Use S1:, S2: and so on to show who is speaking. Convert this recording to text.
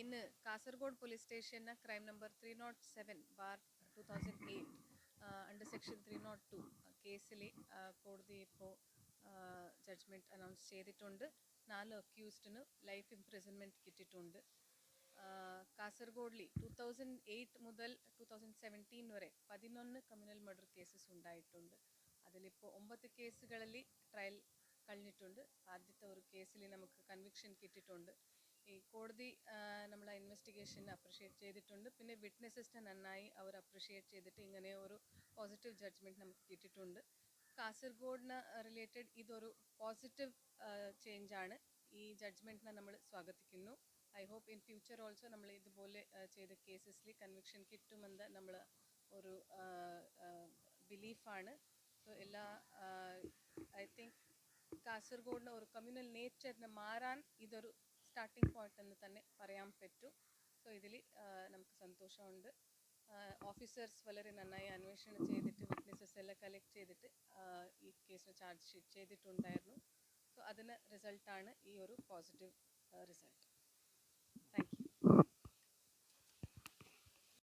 S1: ഇന്ന് കാസർഗോഡ് പോലീസ് സ്റ്റേഷന് crime number three naught seven bar two thousand eight under section three naught two കേസിൽ കോടതി ഇപ്പോൾ judgement announce ചെയ്തിട്ടുണ്ട്. നാല് അക്യൂസ്ഡിന് ലൈഫ് ഇംപ്രിസൺമെന്റ് കിട്ടിയിട്ടുണ്ട്. കാസർഗോഡിൽ ടു തൗസൻഡ് എയ്റ്റ് മുതൽ ടു തൗസൻഡ് സെവന്റീൻ വരെ പതിനൊന്ന് കമ്മ്യൂണൽ മർഡർ കേസസ് ഉണ്ടായിട്ടുണ്ട്. അതിലിപ്പോൾ ഒമ്പത് കേസുകളിൽ ട്രയൽ കഴിഞ്ഞിട്ടുണ്ട്. ആദ്യത്തെ ഒരു കേസിൽ നമുക്ക് കൺവിക്ഷൻ കിട്ടിയിട്ടുണ്ട്. ഈ കോടതി നമ്മളെ ഇൻവെസ്റ്റിഗേഷൻ അപ്രിഷിയേറ്റ് ചെയ്തിട്ടുണ്ട്. പിന്നെ വിറ്റ്നസസിനെ നന്നായി അവർ അപ്രിഷിയേറ്റ് ചെയ്തിട്ട് ഇങ്ങനെ ഒരു പോസിറ്റീവ് ജഡ്ജ്മെന്റ് നമുക്ക് കിട്ടിയിട്ടുണ്ട്. കാസർഗോഡിന് റിലേറ്റഡ് ഇതൊരു പോസിറ്റീവ് ആണ്. ഈ ജഡ്ജ്മെന്റിനെ നമ്മൾ സ്വാഗതിക്കുന്നു. I hope in future also നമ്മൾ ഇതുപോലെ ചെയ്ത കേസസിൽ കൺവിക്ഷൻ കിട്ടുമെന്ന് നമ്മൾ ഒരു ബിലീഫാണ് സോ എല്ലാ ഐ തിങ്ക് കാസർഗോഡിന് ഒരു കമ്മ്യൂണൽ നേച്ചറിന് മാറാൻ ഇതൊരു സ്റ്റാർട്ടിംഗ് പോയിന്റ് എന്ന് തന്നെ പറയാൻ പറ്റും. സോ ഇതിൽ നമുക്ക് സന്തോഷമുണ്ട്. ഓഫീസേഴ്സ് വളരെ നന്നായി അന്വേഷണം ചെയ്തിട്ട് വിറ്റ്നസസ് എല്ലാം കളക്ട് ചെയ്തിട്ട് ഈ കേസിന് ചാർജ് ഷീറ്റ് ചെയ്തിട്ടുണ്ടായിരുന്നു. സോ അതിന് റിസൾട്ടാണ് ഈ ഒരു പോസിറ്റീവ് റിസൾട്ട്